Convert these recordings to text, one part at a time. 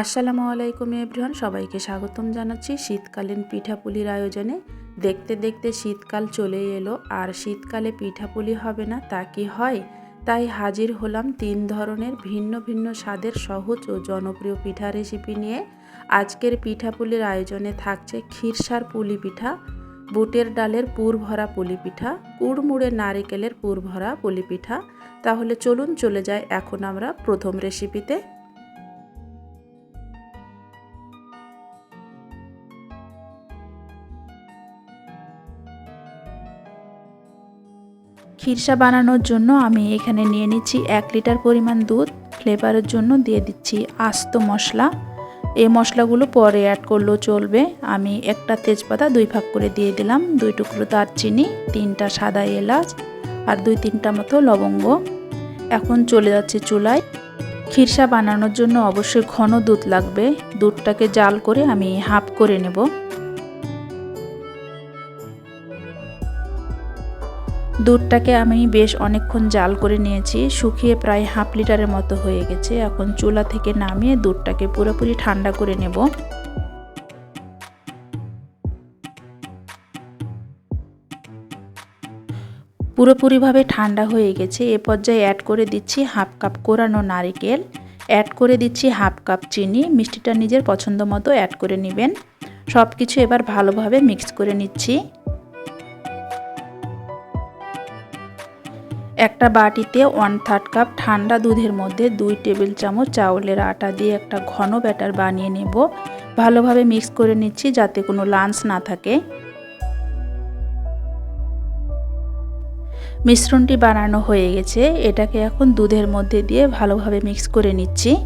আসসালামু আলাইকুম এভরিওয়ান, সবাইকে স্বাগতম জানাচ্ছি শীতকালীন পিঠাপুলির আয়োজনে। দেখতে দেখতে শীতকাল চলে এলো, আর শীতকালে পিঠাপুলি হবে না, তা কি হয়? তাই হাজির হলাম তিন ধরনের ভিন্ন ভিন্ন স্বাদের সহজ ও জনপ্রিয় পিঠা রেসিপি নিয়ে। আজকের পিঠাপুলির আয়োজনে থাকছে ক্ষীরসার পুলি পিঠা, বুটের ডালের পুর ভরা পুলি পিঠা, কুড়মুড়ে নারিকেলের পুর ভরা পুলি পিঠা। তাহলে চলুন চলে যাই এখন আমরা প্রথম রেসিপিতে। খিরসা বানানোর জন্য আমি এখানে নিয়ে নিচ্ছি এক লিটার পরিমাণ দুধ। ফ্লেভারের জন্য দিয়ে দিচ্ছি আস্ত মশলা। এই মশলাগুলো পরে অ্যাড করলেও চলবে। আমি একটা তেজপাতা দুই ভাগ করে দিয়ে দিলাম। দুই টুকরো দারচিনি, তিনটা সাদা এলাচ আর দুই তিনটা মতো লবঙ্গ। এখন চলে যাচ্ছে চুলায়। খিরসা বানানোর জন্য অবশ্যই ঘন দুধ লাগবে। দুধটাকে জাল করে আমি হাফ করে নেব। দুধটাকে আমি বেশ অনেকক্ষণ জাল করে নিয়েছি, শুকিয়ে প্রায় হাফ লিটারের মতো হয়ে গেছে। এখন চুলা থেকে নামিয়ে দুধটাকে পুরোপুরি ঠান্ডা করে নেব। পুরোপুরিভাবে ঠান্ডা হয়ে গেছে। এ পর্যায়ে অ্যাড করে দিচ্ছি হাফ কাপ কোরানো নারিকেল অ্যাড করে দিচ্ছি হাফ কাপ চিনি। মিষ্টিটা নিজের পছন্দ মতো অ্যাড করে নেবেন। সব কিছু এবার ভালোভাবে মিক্স করে নিচ্ছি। একটা বাটিতে ওয়ান থার্ড কাপ ঠান্ডা দুধের মধ্যে দুই টেবিল চামচ চাউলের আটা দিয়ে একটা ঘন ব্যাটার বানিয়ে নেব। ভালোভাবে মিক্স করে নিচ্ছি যাতে কোনো লাঞ্চ না থাকে। মিশ্রণটি বানানো হয়ে গেছে। এটাকে এখন দুধের মধ্যে দিয়ে ভালোভাবে মিক্স করে নিচ্ছি।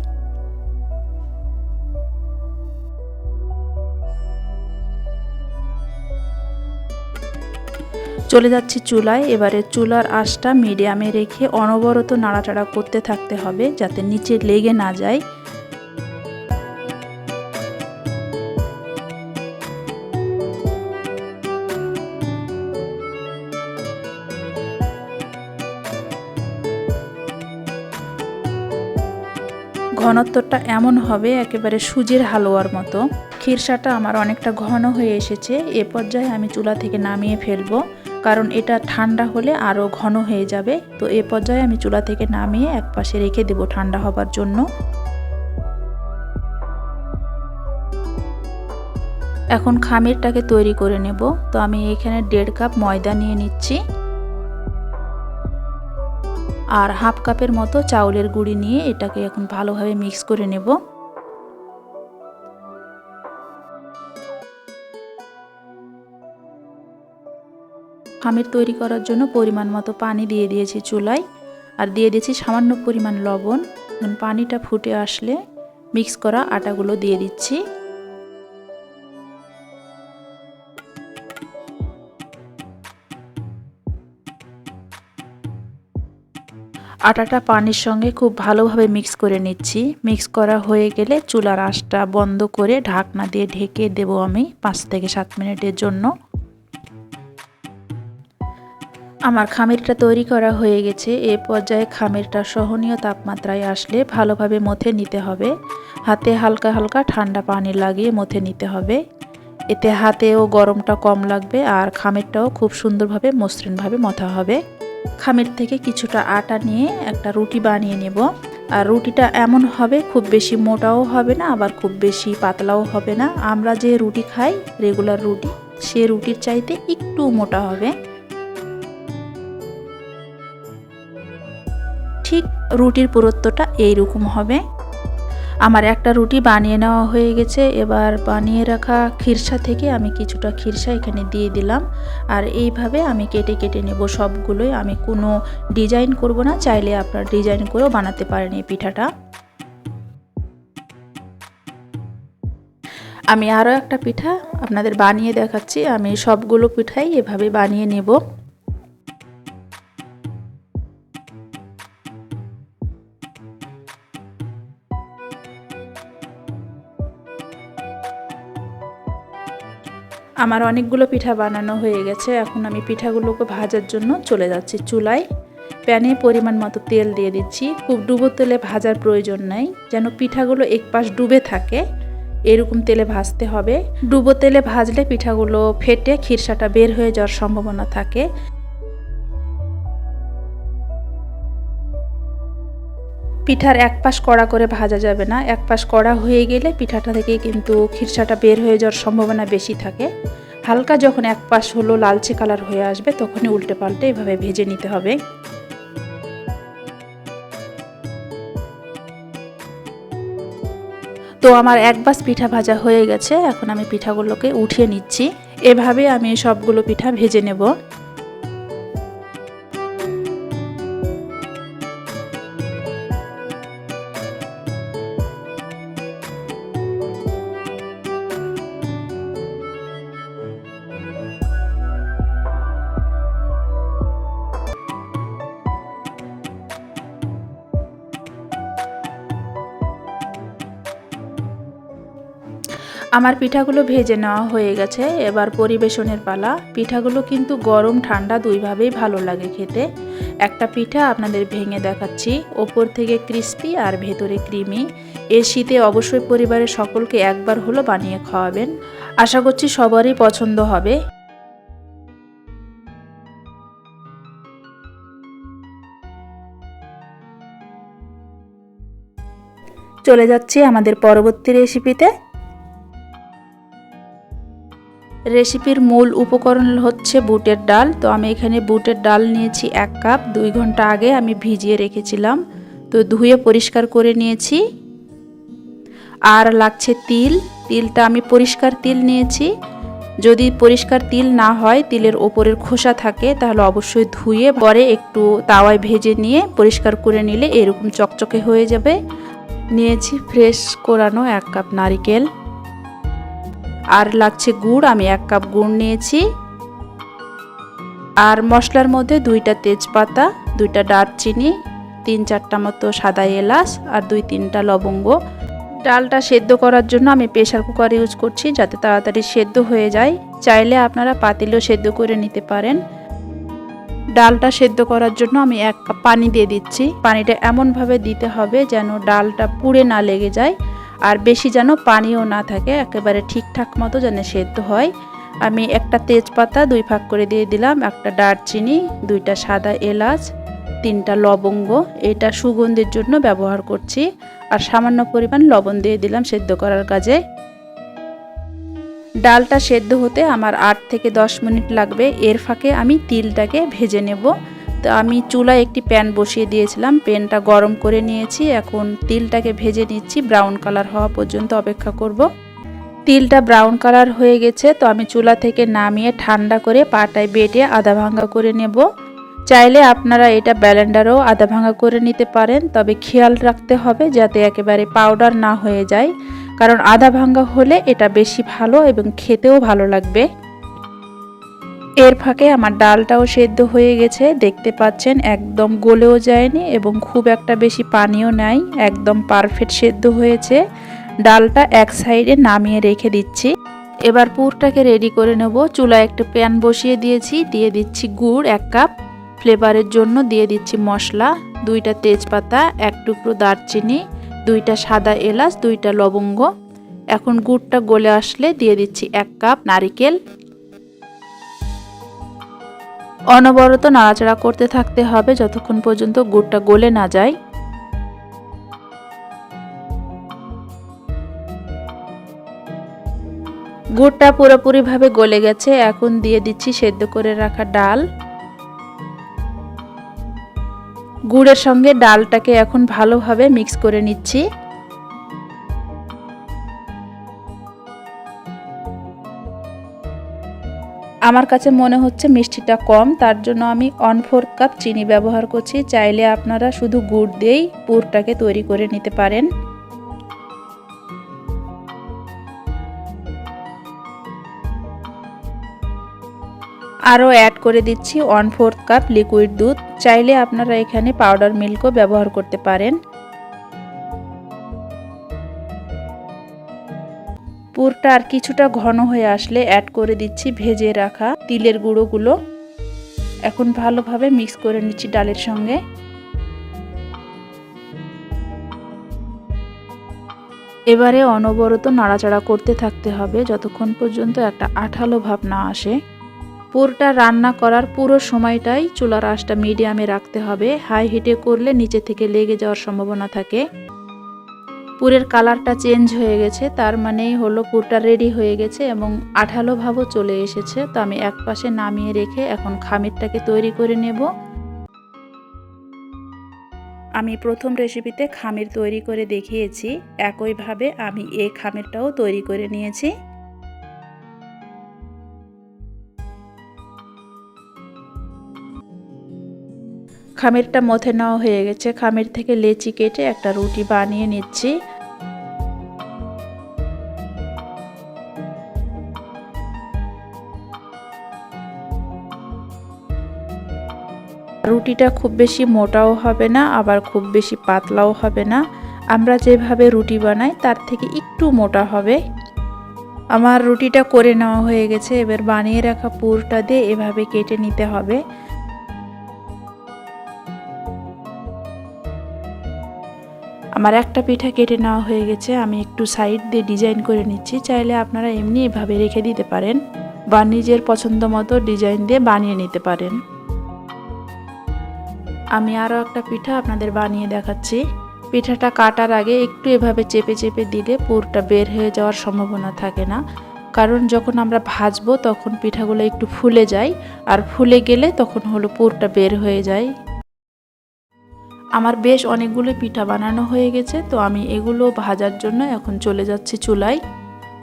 চলে যাচ্ছি চুলায়। এবারে চুলার আঁশটা মিডিয়ামে রেখে অনবরত নাড়াচাড়া করতে থাকতে হবে যাতে নিচে লেগে না যায়। ঘনত্বটা এমন হবে একেবারে সুজির হালুয়ার মতো। ক্ষীরসাটা আমার অনেকটা ঘন হয়ে এসেছে। এ পর্যায়ে আমি চুলা থেকে নামিয়ে ফেলব। কারণ এটা ঠান্ডা হলে আরও ঘন হয়ে যাবে। তো এ পর্যায়ে আমি চুলা থেকে নামিয়ে এক পাশে রেখে দেব ঠান্ডা হবার জন্য। এখন খামিরটাকে তৈরি করে নেব। তো আমি এখানে দেড় কাপ ময়দা নিয়ে নিচ্ছি। আর হাফ কাপের মতো চাউলের গুঁড়ি নিয়ে এটাকে এখন ভালোভাবে মিক্স করে নেব। খামির তৈরি করার জন্য পরিমাণ মতো পানি দিয়ে দিয়েছি চুলায়। আর দিয়ে দিয়েছি সামান্য পরিমাণ লবণ। পানিটা ফুটে আসলে মিক্স করা আটাগুলো দিয়ে দিচ্ছি। আটাটা পানির সঙ্গে খুব ভালোভাবে মিক্স করে নিচ্ছি। মিক্স করা হয়ে গেলে চুলার আঁশটা বন্ধ করে ঢাকনা দিয়ে ঢেকে দেব আমি পাঁচ থেকে সাত মিনিটের জন্য। আমার খামিরটা তৈরি করা হয়ে গেছে। এ পর্যায়ে খামিরটা সহনীয় তাপমাত্রায় আসলে ভালোভাবে মথে নিতে হবে। হাতে হালকা হালকা ঠান্ডা পানি লাগিয়ে মথে নিতে হবে। এতে হাতেও গরমটা কম লাগবে আর খামিরটাও খুব সুন্দরভাবে, মসৃণভাবে মথা হবে। খামির থেকে কিছুটা আটা নিয়ে একটা রুটি বানিয়ে নেব। আর রুটিটা এমন হবে, খুব বেশি মোটাও হবে না, আবার খুব বেশি পাতলাও হবে না। আমরা যে রুটি খাই, রেগুলার রুটি, সে রুটির চাইতে একটু মোটা হবে। ঠিক রুটির পুরুত্বটা এইরকম হবে। আমার একটা রুটি বানিয়ে নেওয়া হয়ে গেছে। এবার বানিয়ে রাখা খিরসা থেকে আমি কিছুটা খিরসা এখানে দিয়ে দিলাম। আর এইভাবে আমি কেটে কেটে নেব সবগুলোই। আমি কোনো ডিজাইন করব না, চাইলে আপনার ডিজাইন করেও বানাতে পারেন এই পিঠাটা। আমি আরও একটা পিঠা আপনাদের বানিয়ে দেখাচ্ছি। আমি সবগুলো পিঠাই এভাবে বানিয়ে নেব। আমার অনেকগুলো পিঠা বানানো হয়ে গেছে। এখন আমি পিঠাগুলোকে ভাজার জন্য চলে যাচ্ছি চুলায়। প্যানে পরিমাণ মতো তেল দিয়ে দিচ্ছি। খুব ডুবো তেলে ভাজার প্রয়োজন নাই। যেন পিঠাগুলো এক পাশ ডুবে থাকে, এরকম তেলে ভাজতে হবে। ডুবো তেলে ভাজলে পিঠাগুলো ফেটে খিরসাটা বের হয়ে যাওয়ার সম্ভাবনা থাকে। পিঠার এক পাশ কড়া করে ভাজা যাবে না। এক পাশ কড়া হয়ে গেলে পিঠাটা থেকে কিন্তু খিরসাটা বের হয়ে যাওয়ার সম্ভাবনা বেশি থাকে। হালকা যখন এক পাশ হলো লালচে কালার হয়ে আসবে, তখনই উল্টে পাল্টে এভাবে ভেজে নিতে হবে। তো আমার এক বাস পিঠা ভাজা হয়ে গেছে। এখন আমি পিঠাগুলোকে উঠিয়ে নিচ্ছি। এভাবে আমি সবগুলো পিঠা ভেজে নেব। আমার পিঠাগুলো ভেজে নেওয়া হয়ে গেছে। এবার পরিবেশনের পালা। পিঠাগুলো কিন্তু গরম, ঠান্ডা দুইভাবেই ভালো লাগে খেতে। একটা পিঠা আপনাদের ভেঙে দেখাচ্ছি। ওপর থেকে ক্রিস্পি আর ভেতরে ক্রিমি। এ শীতে অবশ্যই পরিবারের সকলকে একবার হলো বানিয়ে খাওয়াবেন। আশা করছি সবারই পছন্দ হবে। চলে যাচ্ছি আমাদের পরবর্তী রেসিপিতে রেসিপির মূল উপকরণ হচ্ছে বুটের ডাল। তো আমি এখানে বুটের ডাল নিয়েছি এক কাপ। দুই ঘণ্টা আগে আমি ভিজিয়ে রেখেছিলাম। তো ধুয়ে পরিষ্কার করে নিয়েছি। আর লাগছে তিল। তিলটা আমি পরিষ্কার তিল নিয়েছি। যদি পরিষ্কার তিল না হয়, তিলের ওপরের খোসা থাকে, তাহলে অবশ্যই ধুয়ে পরে একটু তাওয়ায় ভেজে নিয়ে পরিষ্কার করে নিলে এরকম চকচকে হয়ে যাবে। নিয়েছি ফ্রেশ কোরানো এক কাপ নারিকেল। আর লাগছে গুড়, আমি এক কাপ গুড় নিয়েছি। আর মশলার মধ্যে দুইটা তেজপাতা, দুইটা দারচিনি, তিন চারটা মতো সাদা এলাচ আর দুই তিনটা লবঙ্গ। ডালটা সেদ্ধ করার জন্য আমি প্রেশার কুকার ইউজ করছি যাতে তাড়াতাড়ি সেদ্ধ হয়ে যায়। চাইলে আপনারা পাতিলেও সেদ্ধ করে নিতে পারেন। ডালটা সেদ্ধ করার জন্য আমি এক কাপ পানি দিয়ে দিচ্ছি। পানিটা এমনভাবে দিতে হবে যেন ডালটা পুড়ে না লেগে যায়। আর বেশি যেন পানিও না থাকে, একেবারে ঠিকঠাক মতো যেন সেদ্ধ হয়। আমি একটা তেজপাতা দুই ভাগ করে দিয়ে দিলাম, একটা দারচিনি, দুইটা সাদা এলাচ, তিনটা লবঙ্গ। এটা সুগন্ধির জন্য ব্যবহার করছি। আর সামান্য পরিমাণ লবণ দিয়ে দিলাম সেদ্ধ করার কাজে। ডালটা সেদ্ধ হতে আমার আট থেকে দশ মিনিট লাগবে। এর ফাঁকে আমি তিলটাকে ভেজে নেব। তো আমি চুলায় একটি প্যান বসিয়ে দিয়েছিলাম। প্যানটা গরম করে নিয়েছি। এখন তিলটাকে ভেজে নিচ্ছি। ব্রাউন কালার হওয়া পর্যন্ত অপেক্ষা করব। তিলটা ব্রাউন কালার হয়ে গেছে। তো আমি চুলা থেকে নামিয়ে ঠান্ডা করে পাটায় বেটে আধা ভাঙ্গা করে নেব। চাইলে আপনারা এটা ব্যালেন্ডারও আধা ভাঙ্গা করে নিতে পারেন। তবে খেয়াল রাখতে হবে যাতে একেবারে পাউডার না হয়ে যায়। কারণ আধা ভাঙ্গা হলে এটা বেশি ভালো এবং খেতেও ভালো লাগবে। এর ফাঁকে আমার ডালটাও সেদ্ধ হয়ে গেছে। দেখতে পাচ্ছেন, একদম গলেও যায়নি এবং খুব একটা বেশি পানিও নাই, একদম পারফেক্ট সেদ্ধ হয়েছে। ডালটা এক সাইডে নামিয়ে রেখে দিচ্ছি। এবার পুরটাকে রেডি করে নেব। চুলায় একটা প্যান বসিয়ে দিয়েছি, দিয়ে দিচ্ছি গুড় এক কাপ। ফ্লেভারের জন্য দিয়ে দিচ্ছি মশলা, দুইটা তেজপাতা, এক টুকরো দারচিনি, দুইটা সাদা এলাচ, দুইটা লবঙ্গ। এখন গুড়টা গলে আসলে দিয়ে দিচ্ছি এক কাপ নারিকেল। অনবরত নাড়াচাড়া করতে থাকতে হবে যতক্ষণ পর্যন্ত গুড়টা গলে না যায়। গুড়টা পুরোপুরিভাবে গলে গেছে, এখন দিয়ে দিচ্ছি সেদ্ধ করে রাখা ডাল। গুড়ের সঙ্গে ডালটাকে এখন ভালোভাবে মিক্স করে নিচ্ছি। আমার কাছে মনে হচ্ছে মিষ্টিটা কম, তার জন্য আমি ওয়ান ফোর্থ কাপ চিনি ব্যবহার করছি। চাইলে আপনারা শুধু গুড় দিয়েই পুরটাকে তৈরি করে নিতে পারেন। আরও অ্যাড করে দিচ্ছি ওয়ান ফোর্থ কাপ লিকুইড দুধ। চাইলে আপনারা এখানে পাউডার মিল্কও ব্যবহার করতে পারেন। পুরটা আর কিছুটা ঘন হয়ে আসলে অ্যাড করে দিচ্ছি, ভেজে রাখা তিলের গুঁড়োগুলো। এখন ভালোভাবে মিক্স করে নিচ্ছি ডালের সঙ্গে। এবারে অনবরত নাড়াচাড়া করতে থাকতে হবে যতক্ষণ পর্যন্ত একটা আঠালো ভাব না আসে। পুরটা রান্না করার পুরো সময়টাই চুলার আঁচটা মিডিয়ামে রাখতে হবে। হাই হিটে করলে নিচে থেকে লেগে যাওয়ার সম্ভাবনা থাকে। পুরের কালারটা চেঞ্জ হয়ে গেছে, তার মানেই হলো পুরটা রেডি হয়ে গেছে এবং আঠালো ভাবও চলে এসেছে। তো আমি এক পাশে নামিয়ে রেখে এখন খামিরটাকে তৈরি করে নেব। আমি প্রথম রেসিপিতে খামির তৈরি করে দেখিয়েছি, একইভাবে আমি এই খামিরটাও তৈরি করে নিয়েছি। খামিরটা মথে নেওয়া হয়ে গেছে। খামির থেকে লেচি কেটে একটা রুটি বানিয়ে নিচ্ছি। রুটিটা খুব বেশি মোটাও হবে না, আবার খুব বেশি পাতলাও হবে না। আমরা যেভাবে রুটি বানাই, তার থেকে একটু মোটা হবে। আমার রুটিটা করে নেওয়া হয়ে গেছে, এবার বানিয়ে রাখা পুরটা দিয়ে এভাবে কেটে নিতে হবে। আমার একটা পিঠা কেটে নেওয়া হয়ে গেছে, আমি একটু সাইড দিয়ে ডিজাইন করে নিচ্ছি, চাইলে আপনারা এমনি এভাবে রেখে দিতে পারেন বা নিজের পছন্দ মতো ডিজাইন দিয়ে বানিয়ে নিতে পারেন। আমি আরও একটা পিঠা আপনাদের বানিয়ে দেখাচ্ছি। পিঠাটা কাটার আগে একটু এভাবে চেপে চেপে দিলে পুরটা বের হয়ে যাওয়ার সম্ভাবনা থাকে না। কারণ যখন আমরা ভাজবো তখন পিঠাগুলো একটু ফুলে যায়, আর ফুলে গেলে তখন হলো পুরটা বের হয়ে যায়। আমার বেশ অনেকগুলো পিঠা বানানো হয়ে গেছে, তো আমি এগুলো ভাজার জন্য এখন চলে যাচ্ছি চুলায়।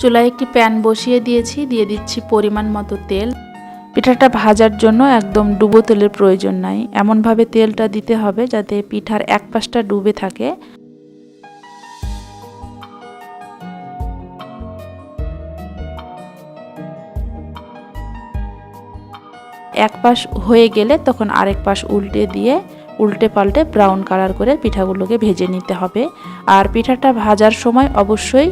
চুলায় একটি প্যান বসিয়ে দিয়েছি, দিয়ে দিচ্ছি পরিমাণ মতো তেল। পিঠাটা ভাজার জন্য একদম ডুবো তেলের প্রয়োজন নাই। এমনভাবে তেলটা দিতে হবে যাতে পিঠার এক পাশটা ডুবে থাকে। এক পাশ হয়ে গেলে তখন আরেক পাশ উল্টে দিয়ে উল্টে পাল্টে ব্রাউন কালার করে পিঠাগুলোকে ভেজে নিতে হবে। আর পিঠাটা ভাজার সময় অবশ্যই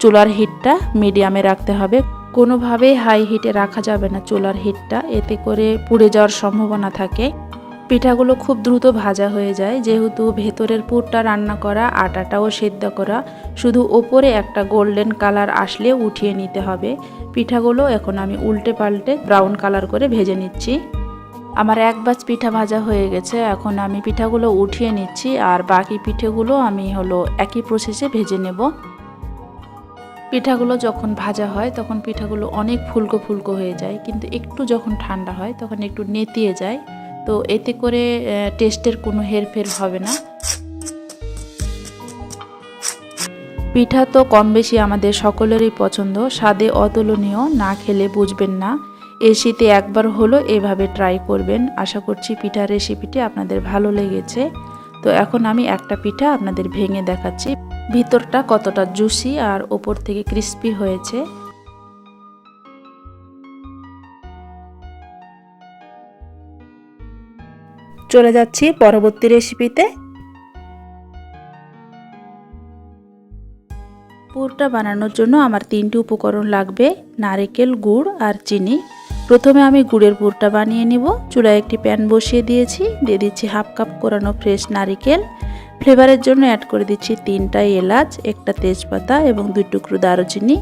চুলার হিটটা মিডিয়ামে রাখতে হবে। কোনোভাবেই হাই হিটে রাখা যাবে না চুলার হিটটা এতে করে পুড়ে যাওয়ার সম্ভাবনা থাকে। পিঠাগুলো খুব দ্রুত ভাজা হয়ে যায়, যেহেতু ভেতরের পুরটা রান্না করা, আটাটাও সেদ্ধ করা, শুধু ওপরে একটা গোল্ডেন কালার আসলে উঠিয়ে নিতে হবে। পিঠাগুলো এখন আমি উল্টে পাল্টে ব্রাউন কালার করে ভেজে নিচ্ছি। আমার এক বাজ পিঠা ভাজা হয়ে গেছে, এখন আমি পিঠাগুলো উঠিয়ে নিচ্ছি, আর বাকি পিঠেগুলো আমি হলো একই প্রসেসে ভেজে নেব। পিঠাগুলো যখন ভাজা হয়, তখন পিঠাগুলো অনেক ফুলকো ফুলকো হয়ে যায়। কিন্তু একটু যখন ঠান্ডা হয়, তখন একটু নেতিয়ে যায়। তো এতে করে টেস্টের কোনো হেরফের হবে না। পিঠা তো কম বেশি আমাদের সকলেরই পছন্দ। স্বাদে অতুলনীয়, না খেলে বুঝবেন না। এই শীতে একবার হলো, এভাবে ট্রাই করবেন। আশা করছি পিঠার রেসিপিটি আপনাদের ভালো লেগেছে। তো এখন আমি একটা পিঠা আপনাদের ভেঙে দেখাচ্ছি। ভিতরটা কতটা জুসি আর ওপর থেকে ক্রিস্পি হয়েছে। চলে যাচ্ছি পরবর্তী রেসিপিতে পুরটা বানানোর জন্য আমার তিনটি উপকরণ লাগবে, নারকেল, গুড় আর চিনি। প্রথমে আমি গুড়ের পুরটা বানিয়ে নিব। চুলায় একটি প্যান বসিয়ে দিয়েছি। দিয়ে দিচ্ছি হাফ কাপ কোরানো ফ্রেশ নারিকেল। ফ্লেভারের জন্য অ্যাড করে দিচ্ছি তিনটা এলাচ, একটা তেজপাতা এবং দুই টুকরো দারুচিনি।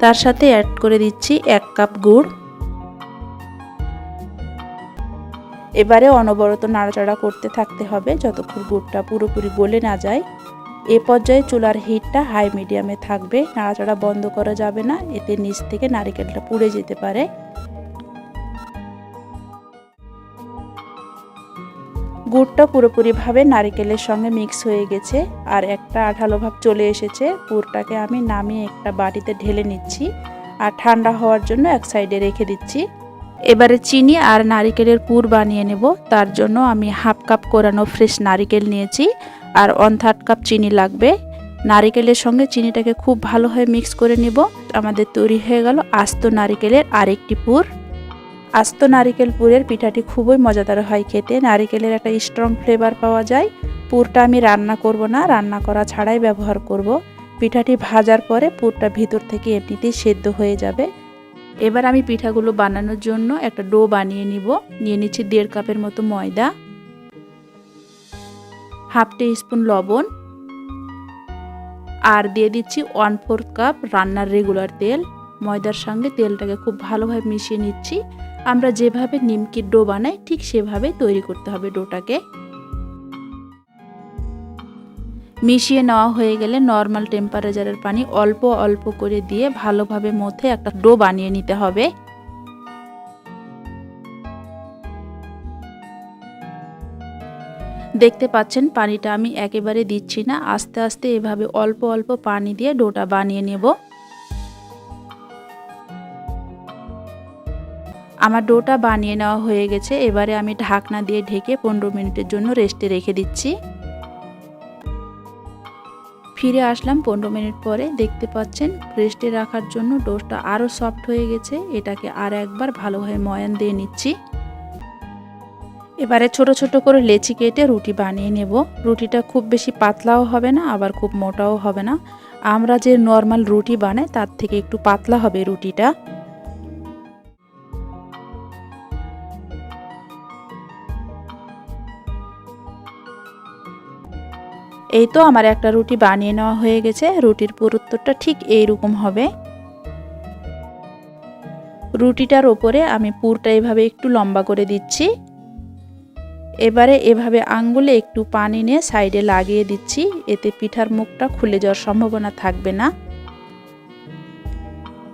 তার সাথে অ্যাড করে দিচ্ছি এক কাপ গুড়। এবারে অনবরত নাড়াচাড়া করতে থাকতে হবে যতক্ষণ গুড়টা পুরোপুরি গলে না যায়। এ পর্যায়ে চুলার হিটটা হাই মিডিয়ামে থাকবে। নাড়াচাড়া বন্ধ করা যাবে না, এতে নিচ থেকে নারিকেলটা পুড়ে যেতে পারে। গুড়টা পুরোপুরিভাবে নারিকেলের সঙ্গে মিক্স হয়ে গেছে আর একটা আঠালো ভাব চলে এসেছে। পুরটাকে আমি নামিয়ে একটা বাটিতে ঢেলে নিচ্ছি আর ঠান্ডা হওয়ার জন্য এক সাইডে রেখে দিচ্ছি। এবারে চিনি আর নারিকেলের পুর বানিয়ে নেব। তার জন্য আমি হাফ কাপ কোরানো ফ্রেশ নারিকেল নিয়েছি আর ওয়ান থার্ড কাপ চিনি লাগবে। নারিকেলের সঙ্গে চিনিটাকে খুব ভালোভাবে মিক্স করে নেব। আমাদের তৈরি হয়ে গেল আস্ত নারিকেলের আরেকটি পুর। আস্ত নারিকেল পুরের পিঠাটি খুবই মজাদার হয় খেতে। নারিকেলের একটা স্ট্রং ফ্লেভার পাওয়া যায়। পুরটা আমি রান্না করব না, রান্না করা ছাড়াই ব্যবহার করব। পিঠাটি ভাজার পরে পুরটা ভিতর থেকে এমনিতেই সেদ্ধ হয়ে যাবে। এবার আমি পিঠাগুলো বানানোর জন্য একটা ডো বানিয়ে নিব। নিয়ে নিচ্ছি দেড় কাপের মতো ময়দা। হাফ টি স্পুন লবণ। আর দিয়ে দিচ্ছি ওয়ান ফোর্থ কাপ রান্নার রেগুলার তেল। ময়দার সঙ্গে তেলটাকে খুব ভালোভাবে মিশিয়ে নিচ্ছি। আমরা যেভাবে নিমকির ডো বানাই, ঠিক সেভাবে তৈরি করতে হবে ডোটাকে। মিশিয়ে নেওয়া হয়ে গেলে নর্মাল টেম্পারেচারের পানি অল্প অল্প করে দিয়ে ভালোভাবে মধ্যে একটা ডো বানিয়ে নিতে হবে। দেখতে পাচ্ছেন, পানিটা আমি একেবারে দিচ্ছি না। আস্তে আস্তে এভাবে অল্প অল্প পানি দিয়ে ডোটা বানিয়ে নেব। আমার ডোটা বানিয়ে নেওয়া হয়ে গেছে, এবারে আমি ঢাকনা দিয়ে ঢেকে পনেরো মিনিটের জন্য রেস্টে রেখে দিচ্ছি। ফিরে আসলাম পনেরো মিনিট পরে, দেখতে পাচ্ছেন রেস্টে রাখার জন্য ডোটা আরও সফট হয়ে গেছে, এটাকে আর একবার ভালোভাবে ময়ান দিয়ে নিচ্ছি। এবারে ছোট ছোট করে লেচি কেটে রুটি বানিয়ে নেব। রুটিটা খুব বেশি পাতলাও হবে না, আবার খুব মোটাও হবে না। আমরা যে নর্মাল রুটি বানাই, তার থেকে একটু পাতলা হবে রুটিটা। এই তো আমার একটা রুটি বানিয়ে নেওয়া হয়ে গেছে। রুটির পুরুত্বটা ঠিক এইরকম হবে। রুটিটার ওপরে আমি পুরটা এভাবে একটু লম্বা করে দিচ্ছি। এবারে এভাবে আঙ্গুলে একটু পানি নিয়ে সাইডে লাগিয়ে দিচ্ছি। এতে পিঠার মুখটা খুলে যাওয়ার সম্ভাবনা থাকবে না।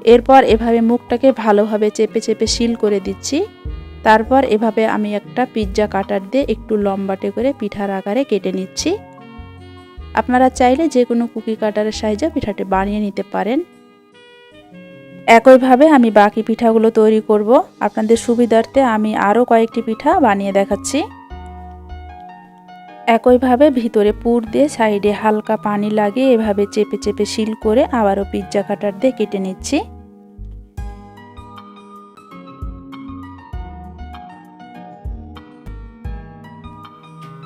এরপর এভাবে মুখটাকে ভালোভাবে চেপে চেপে শিল করে দিচ্ছি। তারপর এভাবে আমি একটা পিৎজা কাটার দিয়ে একটু লম্বাটে করে পিঠার আকারে কেটে নিচ্ছি। আপনারা চাইলে যে কোনো কুকি কাটারের সাহায্যে পিঠাটি বানিয়ে নিতে পারেন। একইভাবে আমি বাকি পিঠাগুলো তৈরি করব। আপনাদের সুবিধার্থে আমি আরও কয়েকটি পিঠা বানিয়ে দেখাচ্ছি। একইভাবে ভিতরে পুর দিয়ে সাইডে হালকা পানি লাগিয়ে এভাবে চেপে চেপে শিল করে আবারও পিৎজা কাটার দিয়ে কেটে নিচ্ছি।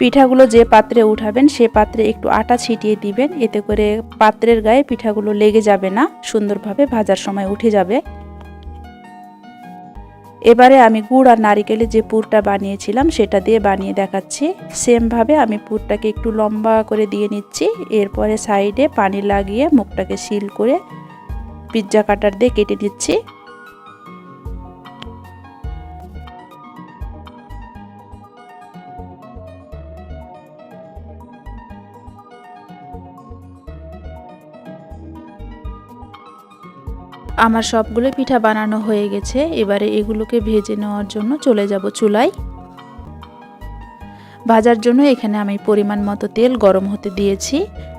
পিঠাগুলো যে পাত্রে উঠাবেন, সে পাত্রে একটু আটা ছিটিয়ে দিবেন। এতে করে পাত্রের গায়ে পিঠাগুলো লেগে যাবে না, সুন্দরভাবে ভাজার সময় উঠে যাবে। এবারে আমি গুড় আর নারিকেলের যে পুরটা বানিয়েছিলাম, সেটা দিয়ে বানিয়ে দেখাচ্ছি। সেমভাবে আমি পুরটাকে একটু লম্বা করে দিয়ে নিচ্ছি। এরপরে সাইডে পানি লাগিয়ে মুখটাকে সিল করে পিৎজা কাটার দিয়ে কেটে দিচ্ছি আমার সবগুলো পিঠা বানানো হয়ে গেছে। এবারে এগুলোকে ভেজে নেওয়ার জন্য চলে যাব চুলায়। ভাজার জন্য এখানে আমি পরিমাণ মতো তেল গরম হতে দিয়েছি।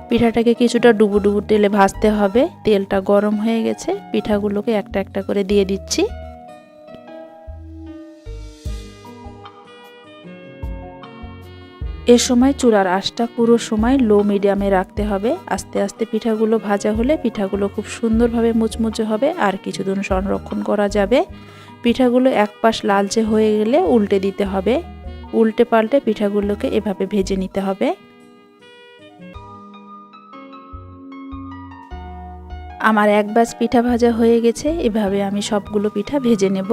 পিঠাটাকে কিছুটা ডুবু ডুবু তেলে ভাজতে হবে। তেলটা গরম হয়ে গেছে। পিঠাগুলোকে একটা একটা করে দিয়ে দিচ্ছি। এ সময় চূড়ার আঁশটা পুরো সময় লো মিডিয়ামে রাখতে হবে। আস্তে আস্তে পিঠাগুলো ভাজা হলে পিঠাগুলো খুব সুন্দরভাবে মুচমুচে হবে, আর কিছুদিন সংরক্ষণ করা যাবে। পিঠাগুলো এক পাশ লালচে হয়ে গেলে উল্টে দিতে হবে। উল্টে পাল্টে পিঠাগুলোকে এভাবে ভেজে নিতে হবে। আমার এক ব্যাচ পিঠা ভাজা হয়ে গেছে, এভাবে আমি সবগুলো পিঠা ভেজে নেব।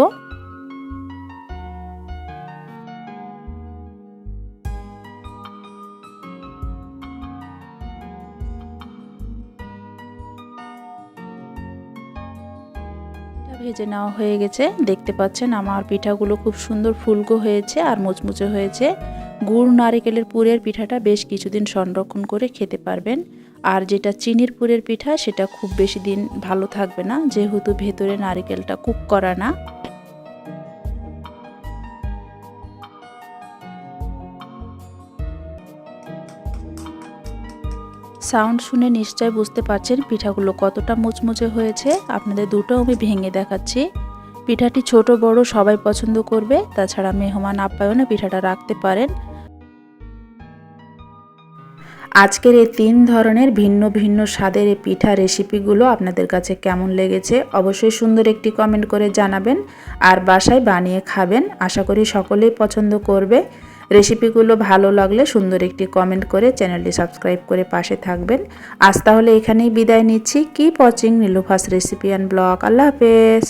ভেজে নেওয়া হয়ে গেছে। দেখতে পাচ্ছেন আমার পিঠাগুলো খুব সুন্দর ফুলকো হয়েছে আর মুচমুচে হয়েছে। গুড় নারিকেলের পুরের পিঠাটা বেশ কিছুদিন সংরক্ষণ করে খেতে পারবেন। আর যেটা চিনির পুরের পিঠা, সেটা খুব বেশি দিন ভালো থাকবে না, যেহেতু ভেতরে নারিকেলটা কুক করা না। সাউন্ড শুনে নিশ্চয় বুঝতে পারছেন পিঠাগুলো কতটা মুচমুচে হয়েছে। আপনাদের দুটো আমি ভেঙে দেখাচ্ছি। পিঠাটি ছোট, বড় সবাই পছন্দ করবে। তাছাড়া মেহমান আপ্যায়নে পিঠাটা রাখতে পারেন। আজকের এই তিন ধরনের ভিন্ন ভিন্ন স্বাদের এই পিঠা রেসিপিগুলো আপনাদের কাছে কেমন লেগেছে অবশ্যই সুন্দর একটি কমেন্ট করে জানাবেন। আর বাসায় বানিয়ে খাবেন। আশা করি সকলেই পছন্দ করবে। রেসিপিগুলো ভালো লাগলে সুন্দর একটি কমেন্ট করে চ্যানেলটি সাবস্ক্রাইব করে পাশে থাকবেন। আজ তাহলে এখানেই বিদায় নিচ্ছি। Keep watching Nilufa's recipe and blog আল্লাহ হাফেজ।